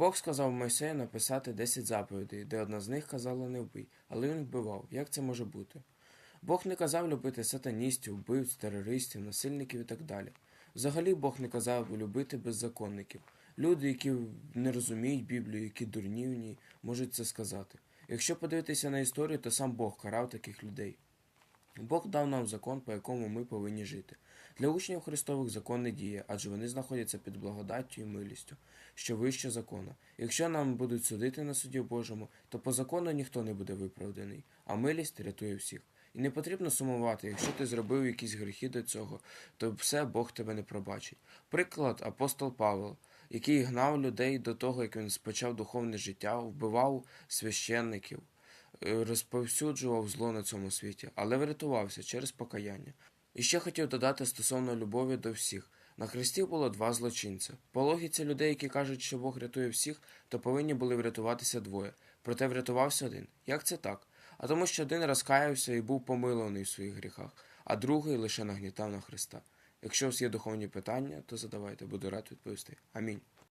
Бог сказав Мойсею написати 10 заповідей, де одна з них казала не вбий, але він вбивав. Як це може бути? Бог не казав любити сатаністів, вбивць, терористів, насильників і так далі. Взагалі Бог не казав любити беззаконників. Люди, які не розуміють Біблію, які дурні в ній, можуть це сказати. Якщо подивитися на історію, то сам Бог карав таких людей. Бог дав нам закон, по якому ми повинні жити. Для учнів Христових закон не діє, адже вони знаходяться під благодаттю і милістю, що вище закону. Якщо нам будуть судити на суді Божому, то по закону ніхто не буде виправданий, а милість рятує всіх. І не потрібно сумувати, якщо ти зробив якісь гріхи до цього, то все Бог тебе не пробачить. Приклад апостол Павел, який гнав людей до того, як він спочав духовне життя, вбивав священників, розповсюджував зло на цьому світі, але врятувався через покаяння. І ще хотів додати стосовно любові до всіх. На Христі було два злочинця. По логіці людей, які кажуть, що Бог рятує всіх, то повинні були врятуватися двоє. Проте врятувався один. Як це так? А тому, що один розкаявся і був помилований в своїх гріхах, а другий лише нагнітав на Христа. Якщо у вас є духовні питання, то задавайте, буду рад відповісти. Амінь.